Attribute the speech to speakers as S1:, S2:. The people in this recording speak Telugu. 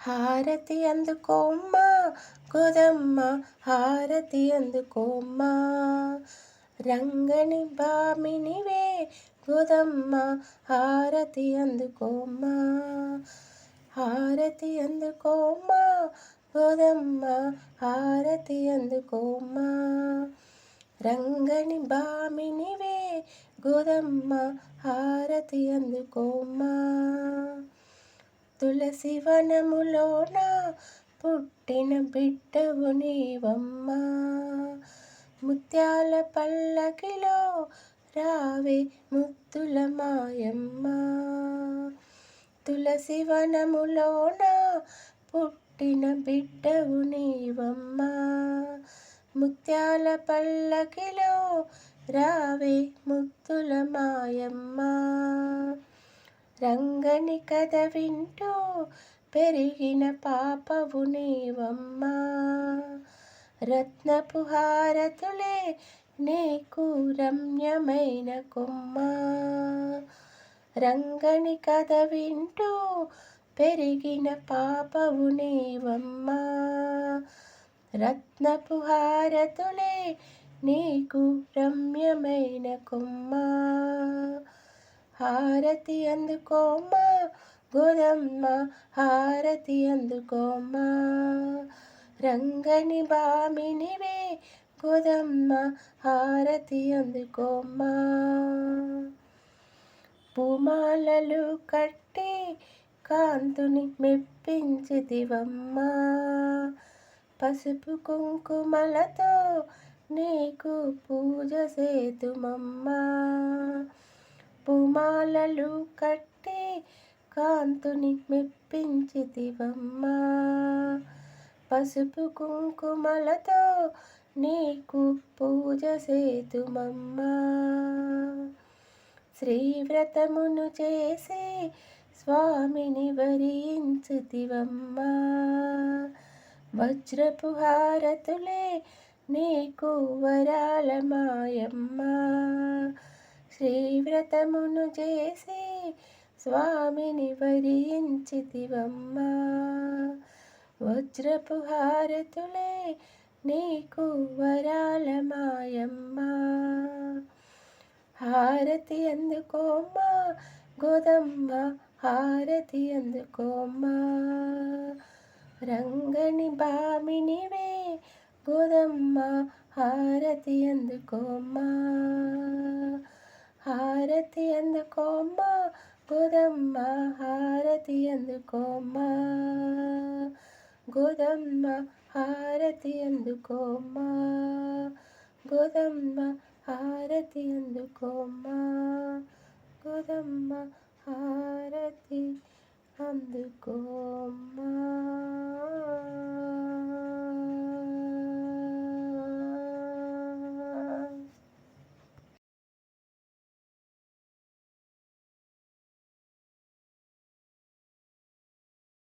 S1: హారతి అందుకోమ్మా గోదమ్మ హారతి అందుకోమ్మా రంగని బామినివే గోదమ్మ హారతి అందుకోమ్మా హారతి అందుకోమ్మా గోదమ్మ హారతి అందుకోమ్మా రంగని బామినివే గోదమ్మ హారతి అందుకోమ్మా తులసి వనములోన పుట్టిన బిడ్డవు నీవమ్మా. ముత్యాల పల్లకిలో రావే ముత్తుల మాయమ్మ. తులసి వనములోన పుట్టిన బిడ్డవు నీవమ్మా. ముత్యాల పల్లకిలో రావే ముత్తుల మాయమ్మ. రంగని కథ వింటూ పెరిగిన పాపవు నీవమ్మా. రత్నపు హారతులే నీకు రమ్యమైన కొమ్మ. రంగని కథ వింటూ పెరిగిన పాపవు నీవమ్మా. రత్నపు హారతులే నీకు రమ్యమైన కొమ్మ. హారతి అందుకోమ్మా. గోదమ్మ హారతి అందుకోమ్మా. రంగని బామినివే గోదమ్మ హారతి అందుకోమ్మా. పూమాలలు కట్టి కాంతుని మెప్పించిదివమ్మా పసుపు కుంకుమలతో నీకు పూజ సేతుమమ్మా. పూమాలలు కట్టి కాంతుని మెప్పించితివమ్మా పసుపు కుంకుమలతో నీకు పూజ సేతుమమ్మా. శ్రీవ్రతమును చేసి స్వామిని వరించుతివమ్మా వజ్రపు హారతులే నీకు వరాలమాయమ్మా శ్రీవ్రతమును చేసి స్వామిని వరించితివమ్మా వజ్రపు హారతులే నీకు వరాల వరాలమాయమ్మా. హారతి అందుకోమ్మా గోదమ్మ హారతి అందుకోమ్మా. రంగని బామినివే గోదమ్మ హారతి అందుకోమ్మా. హారతి అందుకోమ్మా గోదమ్మ హారతి అందుకోమ్మా. గోదమ్మ హారతి అందుకోమ్మా. గోదమ్మ హారతి అందుకోమ్మా. గోదమ్మ హారతి అందుకోమ్మా.